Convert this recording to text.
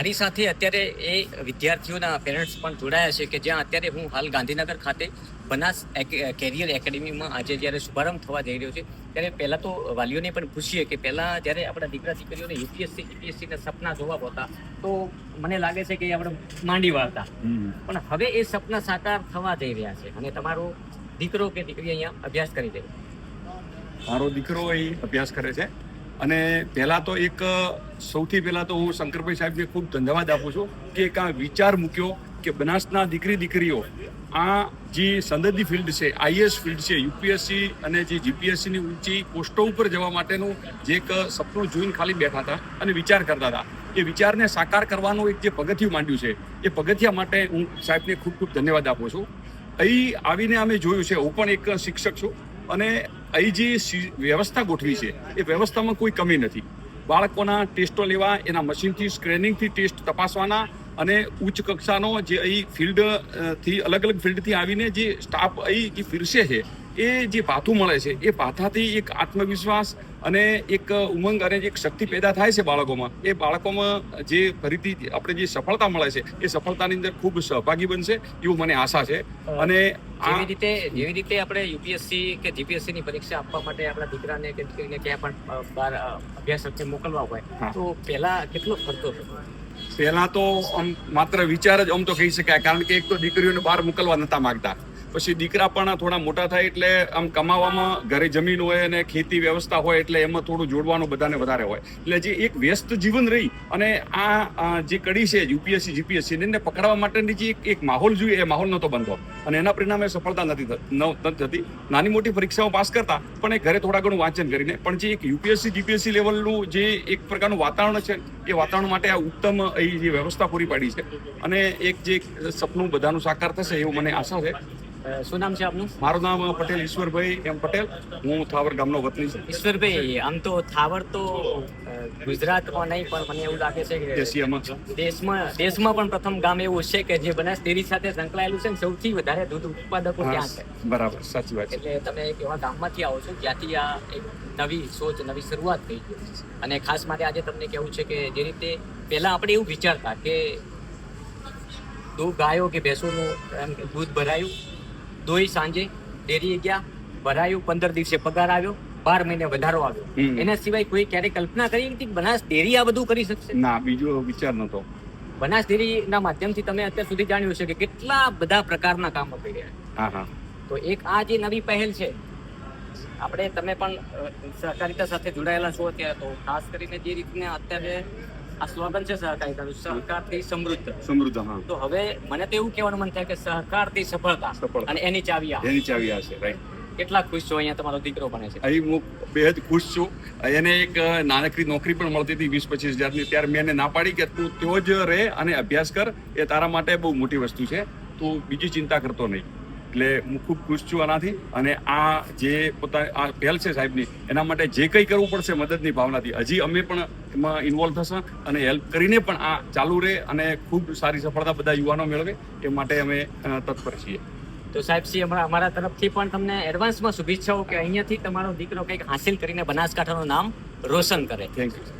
મારી સાથે અત્યારે એ વિદ્યાર્થીઓના પેરેન્ટ્સ પણ જોડાયા છે કે જ્યાં અત્યારે હું હાલ ગાંધીનગર ખાતે બનાસ કેરિયર એકેડેમીમાં આજે જ્યારે શુભારંભ થવા જઈ રહ્યો છે ત્યારે પહેલાં તો વાલીઓને પણ પૂછીએ કે પહેલાં જ્યારે આપણા દીકરા દીકરીઓને યુપીએસસી જીપીએસસીના સપના જોવા હોતા તો મને લાગે છે કે એ આપણે માંડી વાળતા. પણ હવે એ સપના સાકાર થવા જઈ રહ્યા છે અને તમારો દીકરો કે દીકરી અહીંયા અભ્યાસ કરી રહી મારો દીકરો અહીં અભ્યાસ કરે છે. અને પહેલાં તો એક સૌથી પહેલાં તો હું શંકરભાઈ સાહેબને ખૂબ ધન્યવાદ આપું છું કે એક આ વિચાર મૂક્યો કે બનાસના દીકરી દીકરીઓ, આ જે સંદર્ભી ફિલ્ડ છે આઈએસ ફિલ્ડ છે, યુપીએસસી અને જે જીપીએસસીની ઊંચી પોસ્ટો ઉપર જવા માટેનું જે એક સપનું જોઈને ખાલી બેઠા હતા અને વિચાર કરતા હતા. એ વિચારને સાકાર કરવાનું એક જે પગથિયું માંડ્યું છે, એ પગથિયા માટે હું સાહેબને ખૂબ ખૂબ ધન્યવાદ આપું છું. અહીં આવીને અમે જોયું છે, હું પણ એક શિક્ષક છું અને અહીં જે વ્યવસ્થા ગોઠવી છે, એ વ્યવસ્થામાં કોઈ કમી નથી. બાળકોના ટેસ્ટો લેવા, એના મશીનથી સ્ક્રેનિંગથી ટેસ્ટ તપાસવાના અને ઉચ્ચ કક્ષાનો જે અહીં ફિલ્ડથી અલગ અલગ ફિલ્ડથી આવીને જે સ્ટાફ અહીં જે ફિરસે છે એ જે પાથું મળે છે એ પાથાથી એક આત્મવિશ્વાસ અને એક ઉમંગ અને એક શક્તિ પેદા થાય છે બાળકોમાં. એ બાળકોમાં જે ફરીથી આપણે જે સફળતા મળે છે એ સફળતાની અંદર ખૂબ સહભાગી બનશે એવું મને આશા છે. અને જેવી રીતે જેવી રીતે આપણે યુપીએસસી કે જીપીએસસી ની પરીક્ષા આપવા માટે આપણા દીકરાને કે દીકરીને ક્યાં પણ બહાર અભ્યાસ અર્થે મોકલવા હોય તો પહેલા કેટલો ખર્ચો પહેલા તો આમ માત્ર વિચાર જ આમ તો કહી શકાય કારણ કે એક તો દીકરીઓને બહાર મોકલવા નતા માંગતા. પછી દીકરા પણ થોડા મોટા થાય એટલે આમ કમાવામાં ઘરે જમીન હોય અને ખેતી વ્યવસ્થા હોય એટલે એમાં થોડું જોડવાનું બધાને વધારે હોય. એટલે જે એક વ્યસ્ત જીવન રહી અને આ જે કડી છે, યુપીએસસી, જીપીએસસી, એને પકડવા માટેની જે એક- માહોલ જોઈએ, એ માહોલ નહોતો બનતો. અને એના પરિણામે સફળતા નથી થતી. નાની મોટી પરીક્ષાઓ પાસ કરતા, પણ એ ઘરે થોડા ઘણું વાંચન કરીને, પણ જે એક યુપીએસસી, જીપીએસસી લેવલનું જે એક પ્રકારનું વાતાવરણ છે, એ વાતાવરણ માટે આ ઉત્તમ એ જે વ્યવસ્થા પૂરી પાડી છે. અને એક જે સપનું બધાનું સાકાર થશે એવું મને આશા છે. શું નામ છે આપનું? મારું નામ પટેલ ઈશ્વરભાઈ એમ પટેલ. હું થાવર ગામનો વતની છું. ઈશ્વરભાઈ આમ તો થાવર તો ગુજરાતમાં નહીં પણ મને એવું લાગે છે કે દેશમાં દેશમાં પણ પ્રથમ ગામ એવું છે કે જે બનાસ ડેરી સાથે સંકળાયેલું છે ને સૌથી વધારે દૂધ ઉત્પાદકો ત્યાં છે. બરાબર સાચી વાત એટલે તમે એક એવા ગામમાંથી આવો છો જ્યાંથી આ એક નવી સોચ નવી શરૂઆત થઈ છે. અને ખાસ માટે આજે તમને કહેવું છે કે જે રીતે પહેલા આપણે એવું વિચારતા કે દૂધ ગાયો કે ભેંસોનું એમ દૂધ ભરાયું દોઈ સાંજે ડેરી ગયા ભરાયું પંદર દિવસે પગાર આવ્યો બાર મહિને વધારો આવ્યો. એના સિવાય કોઈ ક્યારેય કલ્પના કરી હતી બનાસ ડેરી આ બધું કરી શકશે. ના બીજો વિચાર નતો. બનાસ ડેરીના માધ્યમથી તમે અત્યાર સુધી જાણ્યું છે કે કેટલા બધા પ્રકારના કામો કરી રહ્યા હા હા. તો એક આ જે નવી પહેલ છે આપણે તમે પણ સહકારિતા સાથે જોડાયેલા છો અત્યારે તો ખાસ કરીને જે રીતના અત્યારે આ સ્લોગન છે સહકારિતાનું. સહકારથી સમૃદ્ધ. સમૃદ્ધ હા. તો હવે મને તો એવું કહેવાનું મન થાય કે સહકારથી સફળતા સફળતા. અને એની ચાવી આ. એની ચાવી આ છે રાઈટ કેટલા ખુશ છો અહીંયા તમારો દીકરો બને છે? અહીં હું બેહદ ખુશ છું. એને એક નાનકડી નોકરી પણ મળતી હતી વીસ પચીસ હજારની. ત્યારે મેં એને ના પાડી કે તું તેઓ જ રહે અને અભ્યાસ કર. એ તારા માટે બહુ મોટી વસ્તુ છે. તું બીજી ચિંતા કરતો નહીં. એટલે હું ખૂબ ખુશ છું આનાથી. અને આ જે પોતા આ પહેલ છે સાહેબની એના માટે જે કંઈ કરવું પડશે મદદની ભાવનાથી. હજી અમે પણ એમાં ઇન્વોલ્વ થશે અને હેલ્પ કરીને પણ આ ચાલુ રહે અને ખૂબ સારી સફળતા બધા યુવાનો મેળવે એ માટે અમે તત્પર છીએ. તો સાહેબ સી અમારા અમારા તરફથી પણ તમને એડવાન્સમાં શુભેચ્છાઓ કે અહીંયાથી તમારો દીકરો કંઈક હાંસિલ કરીને બનાસકાંઠાનું નામ રોશન કરે. Thank you